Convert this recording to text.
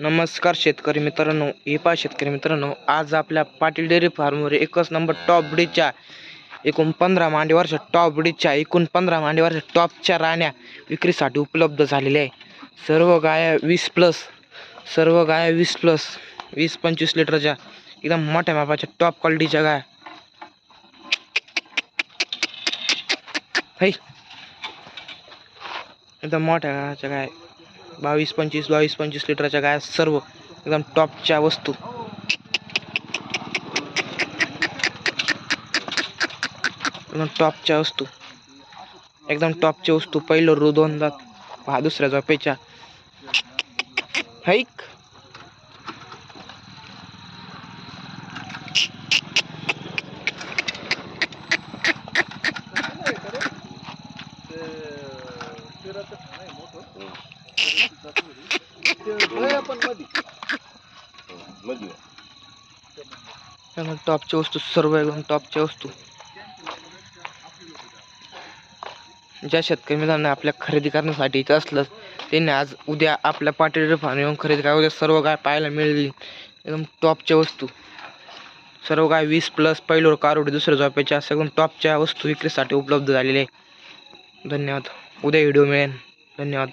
नमस्कार शेतकरी मित्रांनो हे पा शेतकरी मित्रांनो आज आपल्या पाटील डेअरी फार्मवर एकच नंबर टॉप ब्रीडच्या एकूण पंधरा मांडीवरच्या टॉप ब्रीडच्या एकूण पंधरा मांडीवरच्या टॉपच्या राण्या विक्रीसाठी उपलब्ध झालेल्या आहे. सर्व गाया वीस प्लस सर्व गाया वीस प्लस वीस पंचवीस लिटरच्या एकदम मोठ्या मापाच्या टॉप क्वालिटीच्या गाया. है एकदम मोठ्या गायाच्या गाय. बावीस पंचवीस बावीस पंचवीस लिटरच्या गाय सर्व एकदम टॉपच्या वस्तू. एकदम टॉपच्या वस्तू. एकदम टॉपच्या वस्तू. पहिलं रो दोन हा पहा दुसऱ्या झोपेच्या. हैक टॉपच्या वस्तू सर्व एकदम टॉपच्या वस्तू. ज्या शेतकरी मित्रांना आपल्या खरेदी करण्यासाठी इथं असलं त्यांनी आज उद्या आपल्या पाटील फार्म येऊन खरेदी करा उद्या सर्व काय पाहायला मिळेल. एकदम टॉपच्या वस्तू. सर्व काय वीस प्लस पहिलोर कारोडी दुसऱ्या झोप्याच्या सगळं टॉपच्या वस्तू विक्रीसाठी उपलब्ध झालेल्या आहे. धन्यवाद. उद्या व्हिडिओ मिळेल. धन्यवाद.